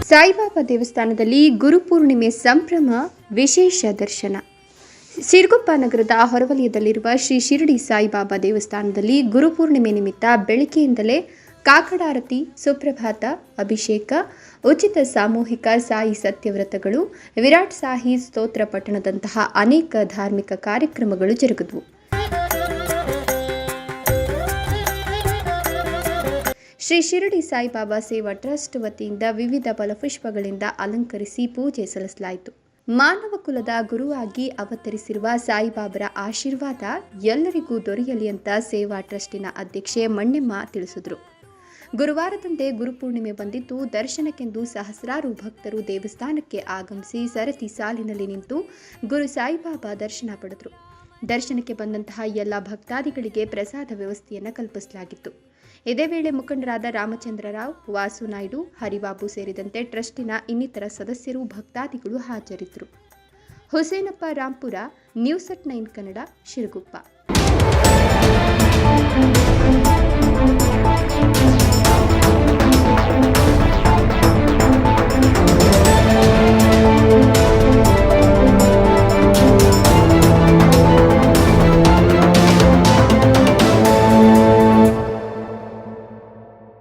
ಸಾಯಿಬಾಬಾ ದೇವಸ್ಥಾನದಲ್ಲಿ ಗುರುಪೂರ್ಣಿಮೆ ಸಂಭ್ರಮ ವಿಶೇಷ ದರ್ಶನ. ಸಿರುಗುಪ್ಪ ನಗರದ ಹೊರವಲಯದಲ್ಲಿರುವ ಶ್ರೀ ಶಿರಡಿ ಸಾಯಿಬಾಬಾ ದೇವಸ್ಥಾನದಲ್ಲಿ ಗುರುಪೂರ್ಣಿಮೆ ನಿಮಿತ್ತ ಬೆಳಗ್ಗೆಯಿಂದಲೇ ಕಾಕಡಾರತಿ, ಸುಪ್ರಭಾತ, ಅಭಿಷೇಕ, ಉಚಿತ ಸಾಮೂಹಿಕ ಸಾಯಿ ಸತ್ಯವ್ರತಗಳು, ವಿರಾಟ್ ಸಾಹಿ ಸ್ತೋತ್ರ ಪಠಣದಂತಹ ಅನೇಕ ಧಾರ್ಮಿಕ ಕಾರ್ಯಕ್ರಮಗಳು ಜರುಗಿದವು. ಶ್ರೀ ಶಿರಡಿ ಸಾಯಿಬಾಬಾ ಸೇವಾ ಟ್ರಸ್ಟ್ ವತಿಯಿಂದ ವಿವಿಧ ಫಲಪುಷ್ಪಗಳಿಂದ ಅಲಂಕರಿಸಿ ಪೂಜೆ ಸಲ್ಲಿಸಲಾಯಿತು. ಮಾನವ ಕುಲದ ಗುರುವಾಗಿ ಅವತರಿಸಿರುವ ಸಾಯಿಬಾಬರ ಆಶೀರ್ವಾದ ಎಲ್ಲರಿಗೂ ದೊರೆಯಲಿ ಅಂತ ಸೇವಾ ಟ್ರಸ್ಟಿನ ಅಧ್ಯಕ್ಷೆ ಮಣ್ಣೆಮ್ಮ ತಿಳಿಸಿದರು. ಗುರುವಾರದಂದೇ ಗುರುಪೂರ್ಣಿಮೆ ಬಂದಿದ್ದು ದರ್ಶನಕ್ಕೆಂದು ಸಹಸ್ರಾರು ಭಕ್ತರು ದೇವಸ್ಥಾನಕ್ಕೆ ಆಗಮಿಸಿ ಸರತಿ ಸಾಲಿನಲ್ಲಿ ನಿಂತು ಗುರು ಸಾಯಿಬಾಬಾ ದರ್ಶನ ಪಡೆದರು. ದರ್ಶನಕ್ಕೆ ಬಂದಂತಹ ಎಲ್ಲ ಭಕ್ತಾದಿಗಳಿಗೆ ಪ್ರಸಾದ ವ್ಯವಸ್ಥೆಯನ್ನು ಕಲ್ಪಿಸಲಾಗಿತ್ತು. ಇದೇ ವೇಳೆ ಮುಖಂಡರಾದ ರಾಮಚಂದ್ರ ರಾವ್ ವಾಸು ನಾಯ್ಡು, ಹರಿಬಾಬು ಸೇರಿದಂತೆ ಟ್ರಸ್ಟಿನ ಇನ್ನಿತರ ಸದಸ್ಯರು, ಭಕ್ತಾದಿಗಳು ಹಾಜರಿದ್ದರು. Husenappa Rampur, news at nine Kannada, Shiraguppa.